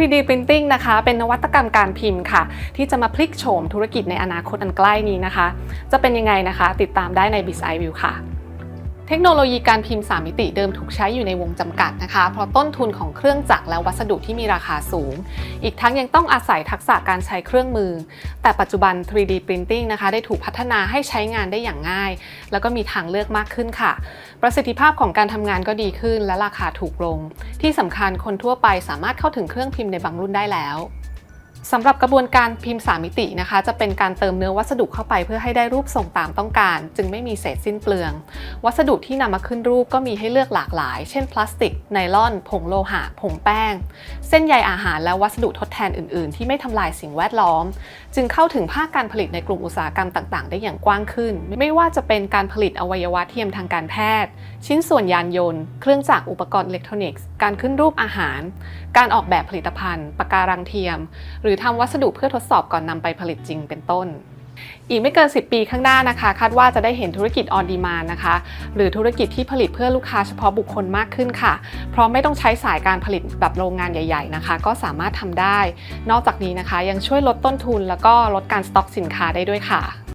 3D Printing นะคะ เป็นนวัตกรรมการพิมพ์ค่ะ ที่จะมาพลิกโฉมธุรกิจในอนาคตอันใกล้นี้นะคะ จะเป็นยังไงนะคะ ติดตามได้ใน b i z i View ค่ะ เทคโนโลยีการพิมพ์ 3 มิติเดิมถูกใช้อยู่ในวงจำกัดนะคะ เพราะต้นทุนของเครื่องจักรและวัสดุที่มีราคาสูง อีกทั้งยังต้องอาศัยทักษะการใช้เครื่องมือ แต่ปัจจุบัน 3D Printing นะคะ ได้ถูกพัฒนาให้ใช้งานได้อย่างง่าย แล้วก็มีทางเลือกมากขึ้นค่ะ ประสิทธิภาพของการทำงานก็ดีขึ้น และราคาถูกลง ที่สำคัญคนทั่วไปสามารถเข้าถึงเครื่องพิมพ์ในบางรุ่นได้แล้ว สำหรับกระบวนการพิมพ์ 3 มิตินะคะ จะเป็นการเติมเนื้อวัสดุเข้าไปเพื่อให้ได้รูปทรงตามต้องการ จึงไม่มีเศษสิ้นเปลือง วัสดุที่นำมาขึ้นรูปก็มีให้เลือกหลากหลาย เช่นพลาสติก ไนลอน ผงโลหะ ผงแป้ง เส้นใยอาหารและวัสดุทดแทนอื่น ๆ ที่ไม่ทำลายสิ่งแวดล้อม จึงเข้าถึงภาคการผลิตในกลุ่มอุตสาหกรรมต่าง ๆ ได้อย่างกว้างขึ้น ไม่ว่าจะเป็นการผลิตอวัยวะเทียมทางการแพทย์ ชิ้นส่วนยานยนต์ เครื่องจักรอุปกรณ์อิเล็กทรอนิกส์ การขึ้นรูปอาหาร การออกแบบผลิตภัณฑ์ ปะการังเทียมหรือทำวัสดุเพื่อทดสอบก่อนนำไปผลิตจริงเป็นต้น อีกไม่เกิน 10 ปีข้างหน้านะคะ คาดว่าจะได้เห็นธุรกิจออนดีมานนะคะ หรือธุรกิจที่ผลิตเพื่อลูกค้าเฉพาะบุคคลมากขึ้นค่ะ เพราะไม่ต้องใช้สายการผลิตแบบโรงงานใหญ่ๆนะคะ ก็สามารถทำได้ นอกจากนี้นะคะ ยังช่วยลดต้นทุน แล้วก็ลดการสต็อกสินค้าได้ด้วยค่ะ